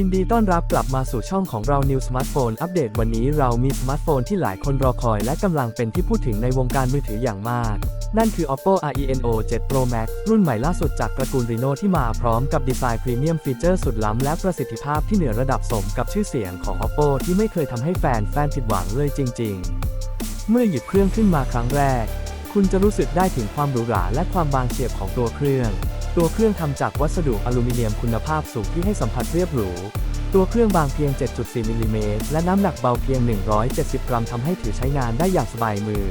ยินดีต้อนรับกลับมาสู่ช่องของเรา New Smartphone อัปเดตวันนี้เรามีสมาร์ทโฟนที่หลายคนรอคอยและกำลังเป็นที่พูดถึงในวงการมือถืออย่างมาก นั่นคือ Oppo Reno 7 Pro Max รุ่นใหม่ล่าสุดจากตระกูล Reno ที่มาพร้อมกับดีไซน์พรีเมียมฟีเจอร์สุดล้ำและประสิทธิภาพที่เหนือระดับสมกับชื่อเสียงของ Oppo ที่ไม่เคยทำให้แฟนแฟนผิดหวังเลยจริง ๆ เมื่อหยิบเครื่องขึ้นมาครั้งแรก คุณจะรู้สึกได้ถึงความหรูหราและความบางเฉียบของตัวเครื่อง ตัวเครื่องทำจากวัสดุอลูมิเนียมคุณภาพสูงที่ให้สัมผัสเรียบหรู ตัวเครื่องบางเพียง 7.4 มิลลิเมตร และน้ำหนักเบาเพียง 170 กรัมทำให้ถือใช้งานได้อย่างสบายมือ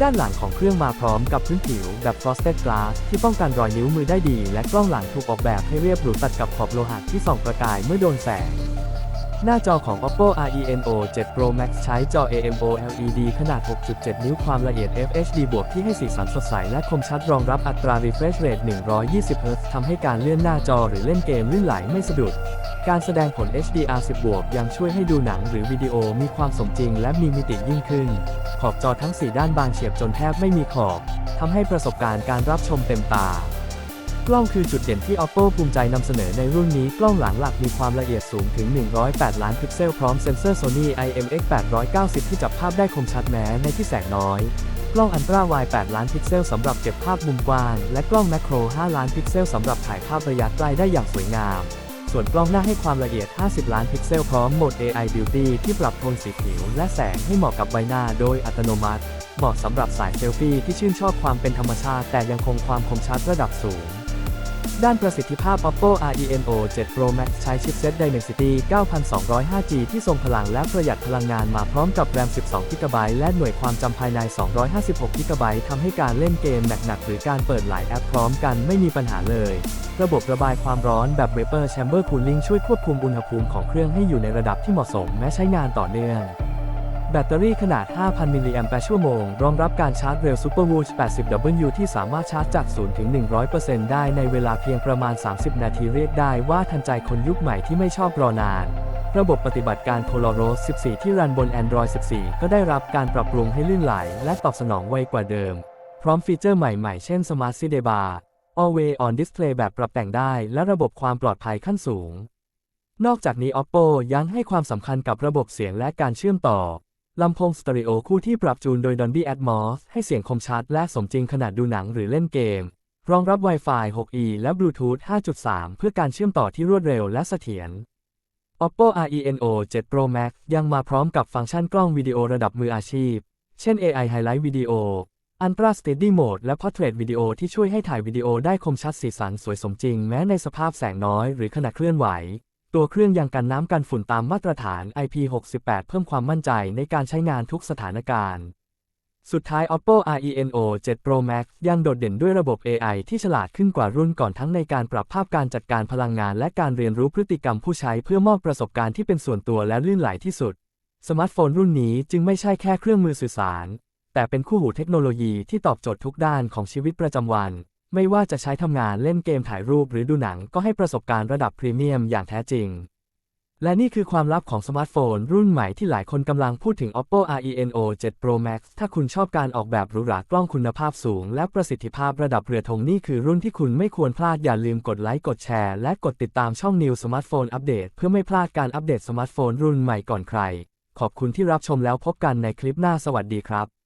ด้านหลังของเครื่องมาพร้อมกับพื้นผิวแบบ frosted glass ที่ป้องกันรอยนิ้วมือได้ดี และกล้องหลังถูกออกแบบให้เรียบหรูตัดกับขอบโลหะที่ส่องประกายเมื่อโดนแสง หน้าจอของ Oppo Reno 7 Pro Max ใช้จอ AMOLED ขนาด 6.7 นิ้วความละเอียด FHD บวกที่ให้สีสันสดใสและคมชัดรองรับอัตรา refresh rate 120 Hz ทำให้การเลื่อนหน้าจอหรือเล่นเกมลื่นไหลไม่สะดุด การแสดงผล HDR 10 บวกยังช่วยให้ดูหนังหรือวิดีโอมีความสมจริงและมีมิติยิ่งขึ้น ขอบจอทั้ง 4 ด้านบางเฉียบจนแทบไม่มีขอบทำให้ประสบการณ์การรับชมเต็มตา กล้องคือจุดเด่นที่ Oppo ภูมิใจนำเสนอในรุ่นนี้ กล้องหลังหลักมีความละเอียดสูงถึง 108 ล้านพิกเซลพร้อมเซ็นเซอร์ Sony IMX 890 ที่จับภาพได้คมชัดแม้ในที่แสงน้อย กล้องอันตราไวด์8ล้านพิกเซลสำหรับเก็บภาพมุมกว้าง และกล้องแมคโคร 5 ล้านพิกเซลสำหรับถ่ายภาพระยะใกล้ได้อย่างสวยงาม ส่วนกล้องหน้าให้ความละเอียด 50 ล้านพิกเซลพร้อมโหมด AI Beauty ที่ปรับโทนสีผิว และแสงให้เหมาะกับใบหน้าโดยอัตโนมัติเหมาะสำหรับสายเซลฟี่ที่ชื่นชอบความเป็นธรรมชาติ แต่ยังคงความคมชัดระดับสูง ด้านประสิทธิภาพ Oppo Reno 7 Pro Max ใช้ชิปเซ็ต Dimensity 9205G ที่ทรงพลังและประหยัดพลังงานมาพร้อมกับแรม 12 GB และหน่วยความจำภายใน 256 GB ทำให้การเล่นเกมหนักๆหรือการเปิดหลายแอปพร้อมกันไม่มีปัญหาเลย ระบบระบายความร้อนแบบ Vapor Chamber Cooling ช่วยควบคุมอุณหภูมิของเครื่องให้อยู่ในระดับที่เหมาะสมแม้ใช้งานต่อเนื่อง แบตเตอรี่ขนาด 5,000 มิลลิแอมป์ชั่วโมง รองรับการชาร์จเร็ว SuperWatch 80W ที่สามารถชาร์จจาก 0 ถึง 100%ได้ในเวลาเพียงประมาณ 30 นาทีเรียกได้ว่าทันใจคนยุคใหม่ที่ไม่ชอบรอนาน ระบบปฏิบัติการ Polaros 14 ที่รันบน Android 14 ก็ได้รับการปรับปรุงให้ลื่นไหล และตอบสนองไวกว่าเดิม พร้อมฟีเจอร์ใหม่ๆ เช่น Smart c d e Bar Always on Display แบบปรับแต่งได้ และระบบความปลอดภัยขั้นสูง นอกจากนี้ Oppo ยังให้ความสำคัญกับระบบเสียงและการเชื่อมต่อ ลำโพงสเตอริโอคู่ที่ปรับจูนโดย Dolby Atmos ให้เสียงคมชัดและสมจริงขนาดดูหนังหรือเล่นเกม รองรับ Wi-Fi 6E และ Bluetooth 5.3 เพื่อการเชื่อมต่อที่รวดเร็วและเสถียร Oppo Reno 7 Pro Max ยังมาพร้อมกับฟังก์ชันกล้องวิดีโอระดับมืออาชีพ เช่น AI Highlight Video Ultra Steady Mode และ Portrait Video ที่ช่วยให้ถ่ายวิดีโอได้คมชัดสีสันสวยสมจริง แม้ในสภาพแสงน้อยหรือขณะเคลื่อนไหว ตัวเครื่องยังกันน้ำกันฝุ่นตามมาตรฐาน IP68 เพิ่มความมั่นใจในการใช้งานทุกสถานการณ์ สุดท้าย Oppo Reno 7 Pro Max ยังโดดเด่นด้วยระบบ AI ที่ฉลาดขึ้นกว่ารุ่นก่อนทั้งในการปรับภาพการจัดการพลังงานและการเรียนรู้พฤติกรรมผู้ใช้เพื่อมอบประสบการณ์ที่เป็นส่วนตัวและลื่นไหลที่สุด สมาร์ทโฟนรุ่นนี้จึงไม่ใช่แค่เครื่องมือสื่อสาร แต่เป็นคู่หูเทคโนโลยีที่ตอบโจทย์ทุกด้านของชีวิตประจำวัน ไม่ว่าจะใช้ทำงานเล่นเกมถ่ายรูปหรือดูหนังก็ให้ประสบการณ์ระดับพรีเมียมอย่างแท้จริง และนี่คือความลับของสมาร์ทโฟน รุ่นใหม่ที่หลายคนกำลังพูดถึง Oppo Reno 7 Pro Max ถ้าคุณชอบการออกแบบหรูหรากล้องคุณภาพสูง และประสิทธิภาพระดับเรือธงนี่คือรุ่นที่คุณไม่ควรพลาดอย่าลืมกดไลค์กดแชร์และกดติดตามช่อง New Smartphone Update เพื่อไม่พลาดการอัปเดตสมาร์ทโฟนรุ่นใหม่ก่อนใคร ขอบคุณที่รับชมแล้วพบกันในคลิปหน้าสวัสดีครับ